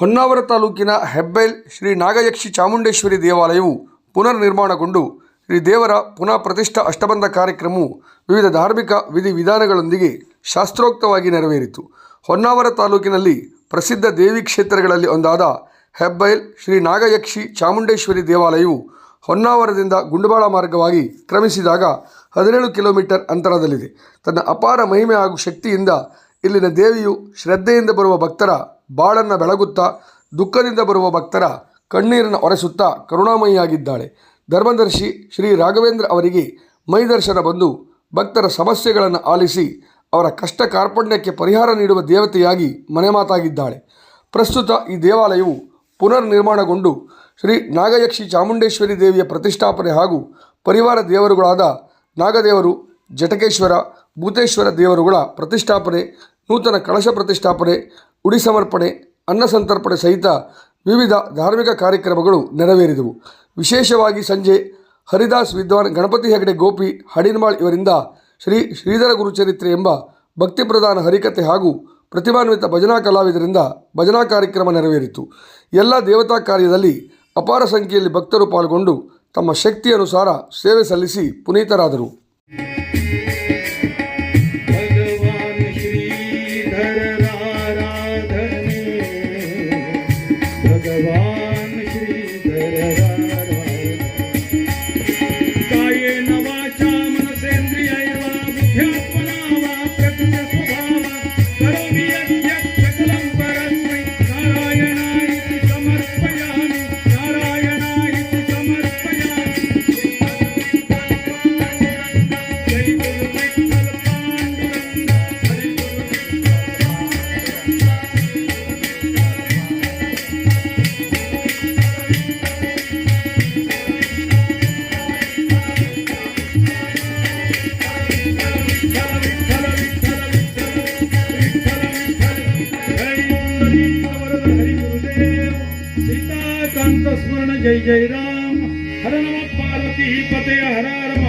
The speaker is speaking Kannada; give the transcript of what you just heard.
ಹೊನ್ನಾವರ ತಾಲೂಕಿನ ಹೆಬ್ಬೈಲ್ ಶ್ರೀ ನಾಗಯಕ್ಷಿ ಚಾಮುಂಡೇಶ್ವರಿ ದೇವಾಲಯವು ಪುನರ್ ನಿರ್ಮಾಣಗೊಂಡು ಶ್ರೀ ದೇವರ ಪುನಃ ಪ್ರತಿಷ್ಠಾ ಅಷ್ಟಬಂಧ ಕಾರ್ಯಕ್ರಮವು ವಿವಿಧ ಧಾರ್ಮಿಕ ವಿಧಿವಿಧಾನಗಳೊಂದಿಗೆ ಶಾಸ್ತ್ರೋಕ್ತವಾಗಿ ನೆರವೇರಿತು. ಹೊನ್ನಾವರ ತಾಲೂಕಿನಲ್ಲಿ ಪ್ರಸಿದ್ಧ ದೇವಿ ಕ್ಷೇತ್ರಗಳಲ್ಲಿ ಒಂದಾದ ಹೆಬ್ಬೈಲ್ ಶ್ರೀ ನಾಗಯಕ್ಷಿ ಚಾಮುಂಡೇಶ್ವರಿ ದೇವಾಲಯವು ಹೊನ್ನಾವರದಿಂದ ಗುಂಡಬಾಳ ಮಾರ್ಗವಾಗಿ ಕ್ರಮಿಸಿದಾಗ ಹದಿನೇಳು ಕಿಲೋಮೀಟರ್ ಅಂತರದಲ್ಲಿದೆ. ತನ್ನ ಅಪಾರ ಮಹಿಮೆ ಹಾಗೂ ಶಕ್ತಿಯಿಂದ ಇಲ್ಲಿನ ದೇವಿಯು ಶ್ರದ್ಧೆಯಿಂದ ಬರುವ ಭಕ್ತರ ಬಾಳನ್ನು ಬೆಳಗುತ್ತಾ ದುಃಖದಿಂದ ಬರುವ ಭಕ್ತರ ಕಣ್ಣೀರನ್ನು ಒರೆಸುತ್ತಾ ಕರುಣಾಮಯಿಯಾಗಿದ್ದಾಳೆ. ಧರ್ಮದರ್ಶಿ ಶ್ರೀ ರಾಘವೇಂದ್ರ ಅವರಿಗೆ ಮೈದರ್ಶನ ಬಂದು ಭಕ್ತರ ಸಮಸ್ಯೆಗಳನ್ನು ಆಲಿಸಿ ಅವರ ಕಷ್ಟ ಕಾರ್ಪಣ್ಯಕ್ಕೆ ಪರಿಹಾರ ನೀಡುವ ದೇವತೆಯಾಗಿ ಮನೆಮಾತಾಗಿದ್ದಾಳೆ. ಪ್ರಸ್ತುತ ಈ ದೇವಾಲಯವು ಪುನರ್ ನಿರ್ಮಾಣಗೊಂಡು ಶ್ರೀ ನಾಗಯಕ್ಷಿ ಚಾಮುಂಡೇಶ್ವರಿ ದೇವಿಯ ಪ್ರತಿಷ್ಠಾಪನೆ ಹಾಗೂ ಪರಿವಾರ ದೇವರುಗಳಾದ ನಾಗದೇವರು, ಜಟಕೇಶ್ವರ, ಭೂತೇಶ್ವರ ದೇವರುಗಳ ಪ್ರತಿಷ್ಠಾಪನೆ, ನೂತನ ಕಳಶ ಪ್ರತಿಷ್ಠಾಪನೆ ಉಡಿ ಸಮರ್ಪಣೆ, ಅನ್ನ ಸಂತರ್ಪಣೆ ಸಹಿತ ವಿವಿಧ ಧಾರ್ಮಿಕ ಕಾರ್ಯಕ್ರಮಗಳು ನೆರವೇರಿದವು. ವಿಶೇಷವಾಗಿ ಸಂಜೆ ಹರಿದಾಸ್ ವಿದ್ವಾನ್ ಗಣಪತಿ ಹೆಗಡೆ ಗೋಪಿ ಹಡಿನ್ಮಾಳ್ ಇವರಿಂದ ಶ್ರೀ ಶ್ರೀಧರ ಗುರುಚರಿತ್ರೆ ಎಂಬ ಭಕ್ತಿ ಪ್ರಧಾನ ಹರಿಕತೆ ಹಾಗೂ ಪ್ರತಿಭಾನ್ವಿತ ಭಜನಾ ಕಲಾವಿದರಿಂದ ಭಜನಾ ಕಾರ್ಯಕ್ರಮ ನೆರವೇರಿತು. ಎಲ್ಲ ದೇವತಾ ಕಾರ್ಯದಲ್ಲಿ ಅಪಾರ ಸಂಖ್ಯೆಯಲ್ಲಿ ಭಕ್ತರು ಪಾಲ್ಗೊಂಡು ತಮ್ಮ ಶಕ್ತಿಯನುಸಾರ ಸೇವೆ ಸಲ್ಲಿಸಿ ಪುನೀತರಾದರು. जय जय राम हर नम पार्वती पते हर हर महादेव